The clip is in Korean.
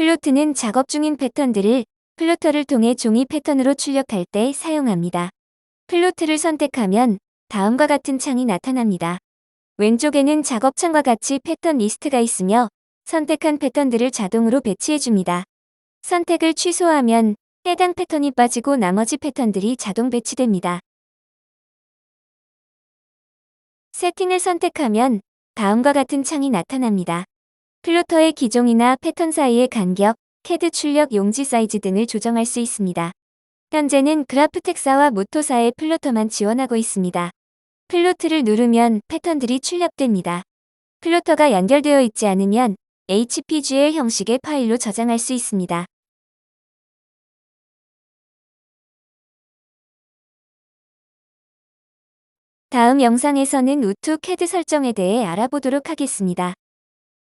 플로트는 작업 중인 패턴들을 플로터를 통해 종이 패턴으로 출력할 때 사용합니다. 플로트를 선택하면 다음과 같은 창이 나타납니다. 왼쪽에는 작업창과 같이 패턴 리스트가 있으며 선택한 패턴들을 자동으로 배치해줍니다. 선택을 취소하면 해당 패턴이 빠지고 나머지 패턴들이 자동 배치됩니다. 세팅을 선택하면 다음과 같은 창이 나타납니다. 플로터의 기종이나 패턴 사이의 간격, 캐드 출력 용지 사이즈 등을 조정할 수 있습니다. 현재는 그래프텍사와 모토사의 플로터만 지원하고 있습니다. 플로트를 누르면 패턴들이 출력됩니다. 플로터가 연결되어 있지 않으면 HPGL 형식의 파일로 저장할 수 있습니다. 다음 영상에서는 우투 캐드 설정에 대해 알아보도록 하겠습니다.